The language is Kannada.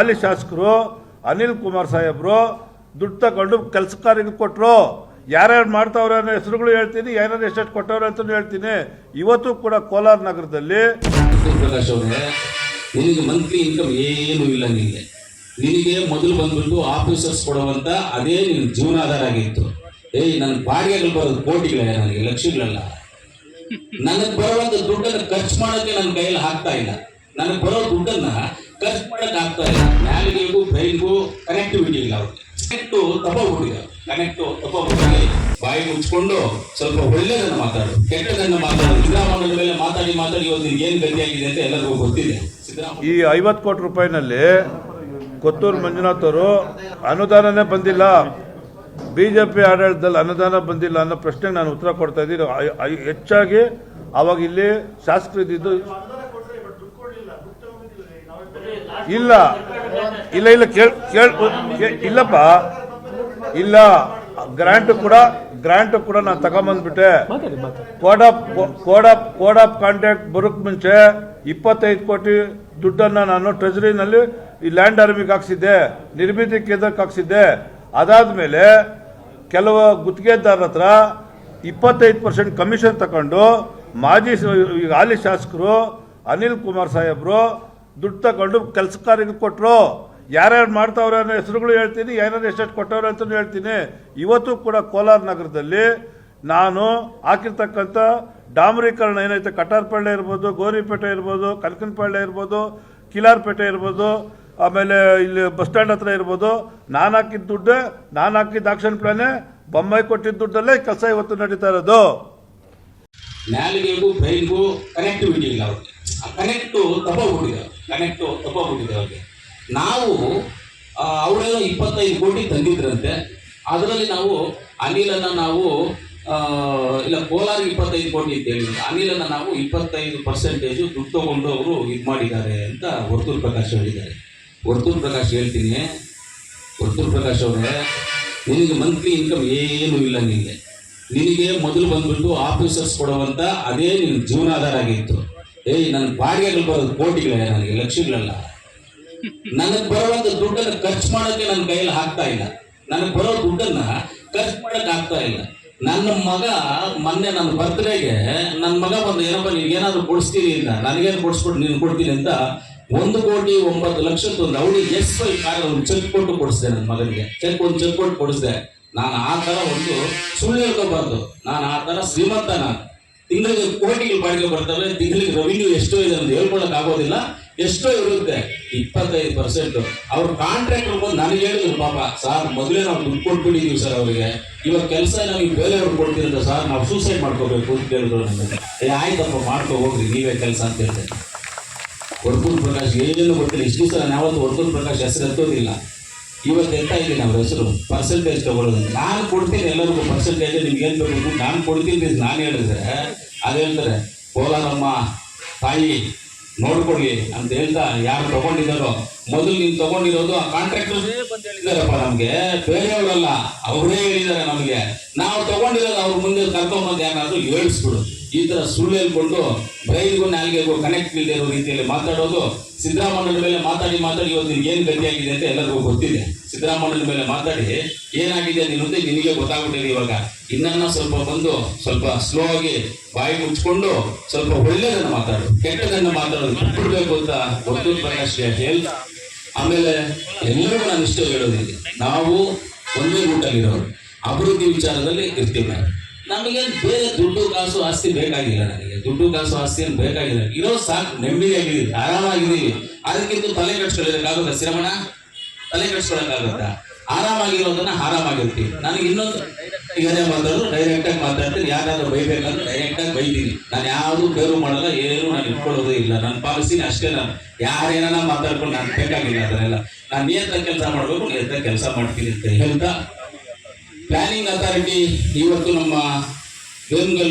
ಹಾಲಿ ಶಾಸಕರು, ಅನಿಲ್ ಕುಮಾರ್ ಸಾಹೇಬರು, ದುಡ್ಡು ತಗೊಂಡು ಕೆಲಸಕಾರಿಗೆ ಕೊಟ್ಟರು ಯಾರ್ಯಾರು ಮಾಡ್ತಾವ್ರೆ ಅನ್ನೋ ಹೆಸರುಗಳು ಹೇಳ್ತೀನಿ ಯಾರ್ಯಾರು ಎಷ್ಟೆಷ್ಟು ಕೊಟ್ಟವ್ರೆ ಅಂತ ಹೇಳ್ತೀನಿ. ಇವತ್ತು ಕೂಡ ಕೋಲಾರ ನಗರದಲ್ಲಿ ಪ್ರಕಾಶ್ ಅವರೇ ನಿನಗೆ ಮಂತ್ಲಿ ಇನ್ಕಮ್ ಏನು ಇಲ್ಲ ನಿನಗೆ ನಿನಗೆ ಮೊದಲು ಬಂದ್ಬಿಟ್ಟು ಆಫೀಸರ್ಸ್ ಕೊಡುವಂತ ಅದೇ ನಿನ್ನ ಜೀವನಾಧಾರ ಆಗಿತ್ತು. ಏಯ್ ನನ್ನ ಬಾಡಿಗೆಗಳು ಬರೋದು ಕೋಟಿಗಳೇ ನನಗೆ, ಲಕ್ಷಗಳಲ್ಲ. ನನಗೆ ಬರುವಂತ ದುಡ್ಡನ್ನು ಖರ್ಚು ಮಾಡೋಕೆ ನನ್ನ ಕೈಯಲ್ಲಿ ಹಾಕ್ತಾ ಇಲ್ಲ. ನನಗೆ ಬರೋ ದುಡ್ಡನ್ನ ಖರ್ಚು ಮಾಡಕ್ ಆಗ್ತಾ ಇಲ್ಲ. ನ್ಯಾಲಿಗೆಗೂ ಬ್ರೈನ್ಗೂ ಕನೆಕ್ಟಿವಿಟಿ ಇಲ್ಲ ಅವ್ರಿಗೆ. ಕನೆಕ್ಟು ಕನೆಕ್ಟ್ ಕನೆಕ್ಟು ತಪ್ಪೋಗ್ಬಿಟ್ಟಿದೆ ಬಾಯಿ ಮುಚ್ಕೊಂಡು ಸ್ವಲ್ಪ ಒಳ್ಳೇದನ್ನು ಮಾತಾಡು. ಕೆಟ್ಟದನ್ನು ಮಾತಾಡು. ಸಿದ್ದರಾಮಯ್ಯ ಮೇಲೆ ಮಾತಾಡಿ ಮಾತಾಡಿ ಇವತ್ತು ಏನು ಗತಿಯಾಗಿದೆ ಅಂತ ಎಲ್ಲರಿಗೂ ಗೊತ್ತಿದೆ. ಈ ಐವತ್ತು ಕೋಟಿ ರೂಪಾಯಿನಲ್ಲಿ ಕೊತ್ತೂರು ಮಂಜುನಾಥ್ ಅವರು ಅನುದಾನನೇ ಬಂದಿಲ್ಲ. ಬಿ ಜೆ ಪಿ ಆಡಳಿತದಲ್ಲಿ ಅನುದಾನ ಬಂದಿಲ್ಲ ಅನ್ನೋ ಪ್ರಶ್ನೆಗೆ ನಾನು ಉತ್ತರ ಕೊಡ್ತಾ ಇದ್ದೀನಿ. ಹೆಚ್ಚಾಗಿ ಅವಾಗ ಇಲ್ಲಿ ಶಾಸಕರು ಇದ್ದಿದ್ದು ಇಲ್ಲ. ಇಲ್ಲ ಇಲ್ಲ ಕೇಳ್ ಕೇಳ್ ಇಲ್ಲಪ್ಪ. ಇಲ್ಲ ಗ್ರಾಂಟ್ ಕೂಡ ಗ್ರಾಂಟ್ ಕೂಡ ನಾನು ತಗೊಂಬಂದ್ಬಿಟ್ಟೆ. Code of code of code of contact ಬರೋಕ್ ಮುಂಚೆ ಇಪ್ಪತ್ತೈದು ಕೋಟಿ ದುಡ್ಡನ್ನ ನಾನು ಟ್ರೆಜರಿನಲ್ಲಿ ಈ ಲ್ಯಾಂಡ್ ಆರ್ಮಿಗೆ ಹಾಕ್ಸಿದ್ದೆ ನಿರ್ಮಿತಿ ಕೇಂದ್ರಕ್ಕೆ ಹಾಕ್ಸಿದ್ದೆ. ಅದಾದ್ಮೇಲೆ ಕೆಲವು ಗುತ್ತಿಗೆದಾರರ ಹತ್ರ ಇಪ್ಪತ್ತೈದು ಪರ್ಸೆಂಟ್ ಕಮಿಷನ್ ತಗೊಂಡು ಮಾಜಿ ಹಾಲಿ ಶಾಸಕರು ಅನಿಲ್ ಕುಮಾರ್ ಸಾಹೇಬರು ದುಡ್ಡು ತಗೊಂಡು ಕೆಲಸಕಾರಿಗೆ ಕೊಟ್ಟರು ಯಾರ್ಯಾರು ಮಾಡ್ತಾವ್ರೆ ಅನ್ನೋ ಹೆಸರುಗಳು ಹೇಳ್ತೀನಿ ಯಾರ್ಯಾರು ಎಷ್ಟೆಷ್ಟು ಕೊಟ್ಟವ್ರೆ ಅಂತಲೂ ಹೇಳ್ತೀನಿ. ಇವತ್ತು ಕೂಡ ಕೋಲಾರ ನಗರದಲ್ಲಿ ನಾನು ಹಾಕಿರ್ತಕ್ಕಂಥ ಡಾಮರೀಕರಣ ಏನೈತೆ ಕಟಾರ್ಪಳ್ಳೆ ಇರ್ಬೋದು, ಗೋರಿಪೇಟೆ ಇರ್ಬೋದು, ಕನಕನಪಳ್ಳೆ ಇರ್ಬೋದು, ಕಿಲಾರ್ಪೇಟೆ ಇರ್ಬೋದು, ಆಮೇಲೆ ಇಲ್ಲಿ ಬಸ್ ಸ್ಟ್ಯಾಂಡ್ ಹತ್ರ ಇರ್ಬೋದು. ನಾನು ಹಾಕಿದ ದುಡ್ಡು, ನಾನು ಹಾಕಿದ ಆಕ್ಷನ್ ಪ್ಲಾನೇ ಬೊಂಬೈ ಕೊಟ್ಟಿದ್ದ ದುಡ್ಡಲ್ಲೇ ಕೆಲಸ ಇವತ್ತು ನಡೀತಾ ಇರೋದು. ನಾಲಿಗೆಗೂ ಬ್ರೈನ್ಗೂ ಕನೆಕ್ಟಿವಿಟಿ ಇಲ್ಲ ಅವ್ರಿಗೆ. ಕನೆಕ್ಟು ತಪ್ಪೋಗ್ಬಿಟ್ಟಿದೆ. ಕನೆಕ್ಟು ತಪ್ಪೋಗ್ಬಿಟ್ಟಿದೆ ಅವ್ರಿಗೆ. ನಾವು ಅವಳೆಲ್ಲ ಇಪ್ಪತ್ತೈದು ಕೋಟಿ ತಂದಿದ್ರಂತೆ. ಅದರಲ್ಲಿ ನಾವು ಅನಿಲನ್ನು ನಾವು ಇಲ್ಲ ಕೋಲಾರ ಇಪ್ಪತ್ತೈದು ಕೋಟಿ ಅಂತ ಹೇಳಿದ್ರು ಅನಿಲನ್ನು ನಾವು ಇಪ್ಪತ್ತೈದು ಪರ್ಸೆಂಟೇಜು ದುಡ್ಡು ತಗೊಂಡು ಅವರು ಇದು ಮಾಡಿದ್ದಾರೆ ಅಂತ ವರ್ತೂರ್ ಪ್ರಕಾಶ್ ಹೇಳಿದ್ದಾರೆ. ವರ್ತೂರ್ ಪ್ರಕಾಶ್ ಹೇಳ್ತೀನಿ. ವರ್ತೂರ್ ಪ್ರಕಾಶ್ ಅವರೇ, ನಿನಗೆ ಮಂತ್ಲಿ ಇನ್ಕಮ್ ಏನು ಇಲ್ಲ ನಿನಗೆ ನಿನಗೆ ಮೊದಲು ಬಂದ್ಬಿಟ್ಟು ಆಫೀಸರ್ಸ್ ಕೊಡುವಂಥ ಅದೇ ನಿನ್ನ ಜೀವನಾಧಾರ ಆಗಿತ್ತು. ಏಯ್, ನನ್ನ ಬಾಡಿಗೆಗಳು ಬರೋದು ಕೋಟಿಗಳೇ ನನಗೆ, ಲಕ್ಷಗಳಲ್ಲ. ನನಗೆ ಬರುವಂತ ದುಡ್ಡನ್ನು ಖರ್ಚು ಮಾಡೋಕ್ಕೆ ನನ್ನ ಕೈಯಲ್ಲಿ ಹಾಕ್ತಾ ಇಲ್ಲ. ನನಗೆ ಬರೋ ದುಡ್ಡನ್ನ ಖರ್ಚು ಮಾಡಕ್ ಆಗ್ತಾ ಇಲ್ಲ. ನನ್ನ ಮಗ ಮೊನ್ನೆ ನನ್ನ ಬರ್ತ್ಡೇಗೆ ನನ್ನ ಮಗ ಬಂದು, ಏನಪ್ಪ ನೀವು ಏನಾದ್ರು ಕೊಡಿಸ್ತೀರಿ ಅಂತ, ನನಗೇನು ಕೊಡಿಸ್ಬಿಟ್ಟು ನೀನು ಕೊಡ್ತೀನಿ ಅಂತ ಒಂದು ಕೋಟಿ ಒಂಬತ್ತು ಲಕ್ಷದ ಒಂದು ಅವಳಿ ಎಸ್ ಐ ಕಾರ್ ಒಂದು ಚೆಕ್ ಕೊಟ್ಟು ಕೊಡಿಸಿದೆ ನನ್ನ ಮಗನಿಗೆ. ಚೆಕ್ ಒಂದು ಚೆಕ್ ಕೊಟ್ಟು ಕೊಡಿಸಿದೆ. ನಾನು ಆ ಥರ ಒಂದು ಸುಳ್ಳು ಹೇಳ್ಕೋಬಾರ್ದು. ನಾನು ಆ ಥರ ಶ್ರೀಮಂತ ನಾನು. ತಿಂಗಳಿಗೆ ಕೋಟಿಗೆ ಬಾಡಿಗೆ ಬರ್ತವೆ, ತಿಂಗಳಿಗೆ ರೆವಿನ್ಯೂ ಎಷ್ಟೋ ಇದೆ ಅಂತ ಹೇಳ್ಕೊಳಕ್ ಆಗೋದಿಲ್ಲ. ಎಷ್ಟೋ ಇರುತ್ತೆ, ಇಪ್ಪತ್ತೈದು ಪರ್ಸೆಂಟ್ ಅವ್ರ ಕಾಂಟ್ರಾಕ್ಟ್ ಬಂದು ನನಗೆ ಹೇಳಿದ್ರು, ಪಾಪ, ಸರ್, ಮೊದಲೇ ನಾವು ದುಡ್ಡು ಕೊಟ್ಬಿಟ್ಟಿದೀವಿ ಸರ್ ಅವರಿಗೆ. ಇವಾಗ ಕೆಲಸ ನಮಗೆ ಬೇರೆಯವ್ರು ಕೊಡ್ತೀರ ಸರ್, ನಾವು ಸೂಸೈಡ್ ಮಾಡ್ಕೋಬೇಕು ಅಂತ ಹೇಳಿದ್ರು ನನಗೆ ಏ, ಆಯ್ತಪ್ಪ, ಮಾಡ್ಕೋ, ಹೋಗ್ರಿ, ನೀವೇ ಕೆಲಸ ಅಂತ ಹೇಳ್ತೇನೆ ವರ್ತೂರ್ ಪ್ರಕಾಶ್, ಏನೇನು ಗೊತ್ತಿಲ್ಲ, ಇಷ್ಟು ಸಲ ನಾನು ಯಾವತ್ತು ವರ್ತೂರ್ ಪ್ರಕಾಶ್ ಹೆಸರು ಎತ್ತೋದಿಲ್ಲ. ಇವತ್ತು ಎಂತ ಇದ್ದೀನಿ ನಮ್ಮ ಹೆಸರು. ಪರ್ಸೆಂಟೇಜ್ ತಗೊಳ್ಳೋದು. ನಾನು ಕೊಡ್ತೀನಿ ಎಲ್ಲರಿಗೂ ಪರ್ಸೆಂಟೇಜ್ ನಿಮ್ಗೆ ಏನು ಬೇಕು? ನಾನು ಕೊಡ್ತೀನಿ ನಾನು ಹೇಳಿದ್ರೆ, ಅದು ಹೇಳ್ತಾರೆ, ಕೋಲಾರಮ್ಮ, ತಾಯಿ, ನೋಡ್ಕೊಳ್ಳಿ ಅಂತ ಹೇಳ್ತಾ ಯಾರು ತಗೊಂಡಿದ್ದಾರೋ, ಮೊದಲು ನೀನು ತಗೊಂಡಿರೋದು ಆ ಕಾಂಟ್ರಾಕ್ಟರ್ ಹೇಳಿದಾರಪ್ಪ ನಮ್ಗೆ. ಬೇರೆಯವರಲ್ಲ, ಅವರೇ ಹೇಳಿದ್ದಾರೆ ನಮಗೆ. ನಾವು ತಗೊಂಡಿರೋದು ಅವ್ರ ಮುಂದೆ ಕರ್ಕೊಂಬಂದು ಏನಾದ್ರು ಹೇಳಿಸ್ಬಿಡು ಈ ತರ ಸುಳ್ಳು ಹೇಳ್ಕೊಂಡು ಬ್ರೈನ್ಗೂ ನಾಲ್ಗೆಗೂ ಕನೆಕ್ಟ್ ಇಲ್ಲದೆ ಇರೋ ರೀತಿಯಲ್ಲಿ ಮಾತಾಡೋದು ಸಿದ್ದರಾಮಯ್ಯನ ಮೇಲೆ ಮಾತಾಡಿ ಮಾತಾಡಿ ಇವತ್ತು ನಿನ್ಗೆ ಏನು ಗತಿಯಾಗಿದೆ ಅಂತ ಎಲ್ಲರಿಗೂ ಗೊತ್ತಿದೆ. ಸಿದ್ದರಾಮಯ್ಯನ ಮೇಲೆ ಮಾತಾಡಿ ಏನಾಗಿದೆ ನೀನು ಅಂತ ನಿನಗೆ ಗೊತ್ತಾಗ್ಬಿಟ್ಟಿದೆ ಇವಾಗ. ಇನ್ನನ್ನ ಸ್ವಲ್ಪ ಬಂದು ಸ್ವಲ್ಪ ಸ್ಲೋ ಆಗಿ ಬಾಯಿ ಮುಚ್ಕೊಂಡು ಸ್ವಲ್ಪ ಒಳ್ಳೆಯದನ್ನ ಮಾತಾಡು. ಕೆಟ್ಟದನ್ನ ಮಾತಾಡೋದು ಬಿಟ್ಬಿಡ್ಬೇಕು ಅಂತ ಗೊತ್ತು ಪ್ರಕಾಶ್ ಹೇಳ್ತಾ ಆಮೇಲೆ ಎಲ್ಲರಿಗೂ ನಾನು ಇಷ್ಟ ಹೇಳೋದಿದೆ ನಾವು ಒಂದೇ ರೂಟಲ್ಲಿರೋರು ಅಭಿವೃದ್ಧಿ ವಿಚಾರದಲ್ಲಿ ಇರ್ತೀವಿ. ನಮಗೆ ಬೇರೆ ದುಡ್ಡು ಕಾಸು ಆಸ್ತಿ ಬೇಕಾಗಿಲ್ಲ ನನಗೆ. ದುಡ್ಡು ಕಾಸು ಆಸ್ತಿ ಏನು ಬೇಕಾಗಿಲ್ಲ. ಇರೋ ಸಾಕು ನೆಮ್ಮದಿಯಾಗಿದ್ದೀವಿ ಆರಾಮಾಗಿದ್ದೀವಿ ಅದಕ್ಕಿಂತ ತಲೆ ಕಟ್ಸ್ಕೊಳ್ಳೋದಕ್ಕಾಗುತ್ತಾ ಸಿರಮಣ ತಲೆ ಕಟ್ಸ್ಕೊಳ್ಳೋಕ್ಕಾಗುತ್ತ ಆರಾಮಾಗಿರೋದನ್ನ ಆರಾಮಾಗಿರ್ತೀವಿ ನನಗೆ ಇನ್ನೊಂದು ಏನೇ ಮಾತಾಡೋದು ಡೈರೆಕ್ಟ್ ಆಗಿ ಮಾತಾಡ್ತೀನಿ. ಯಾರಾದ್ರೂ ಬೈಬೇಕಂದ್ರೆ ಡೈರೆಕ್ಟ್ ಆಗಿ ಬೈತೀನಿ. ನಾನು ಯಾವುದು ಬೇರು ಮಾಡಲ್ಲ, ಏನು ನಾನು ಇಟ್ಕೊಳ್ಳೋದೇ ಇಲ್ಲ. ನನ್ನ ಪಾಲಿಸಿನ ಅಷ್ಟೇ ನಾನು. ಯಾರೇನ ಮಾತಾಡ್ಕೊಂಡು ನಾನು ಬೇಕಾಗಿಲ್ಲ ಅದನ್ನೆಲ್ಲ. ನಾನು ನಿಯಂತ್ರ ಕೆಲಸ ಮಾಡಬೇಕು ನಿಯಂತ್ರ ಕೆಲಸ ಮಾಡ್ತೀನಿ ಅಂತ ಹೇಳ್ತಾ ಪ್ಲಾನಿಂಗ್ ಅಥಾರಿಟಿ ಇವತ್ತು ನಮ್ಮ ವೇಮಗಲ್